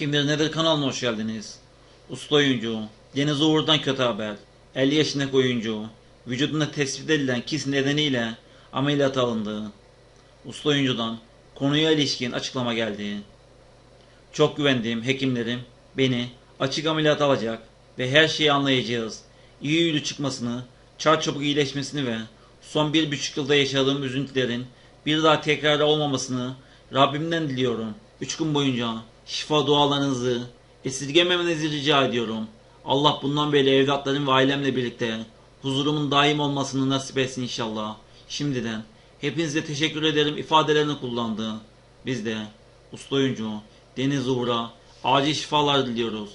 Kimdir Nedir kanalına hoş geldiniz. Usta oyuncu, Deniz Uğur'dan kötü haber. 50 yaşındaki oyuncu, vücudunda tespit edilen kis nedeniyle ameliyat alındı. Usta oyuncudan konuya ilişkin açıklama geldi. Çok güvendiğim hekimlerim beni açık ameliyat alacak ve her şeyi anlayacağız. İyi yüzlü çıkmasını, çarçabuk iyileşmesini ve son bir buçuk yılda yaşadığım üzüntülerin bir daha tekrar olmamasını Rabbimden diliyorum. Üç gün boyunca şifa dualarınızı esirgememenizi rica ediyorum. Allah bundan böyle evlatlarım ve ailemle birlikte huzurumun daim olmasını nasip etsin inşallah. Şimdiden hepinize teşekkür ederim ifadelerini kullandı. Biz de usta oyuncu Deniz Uğur'a acil şifalar diliyoruz.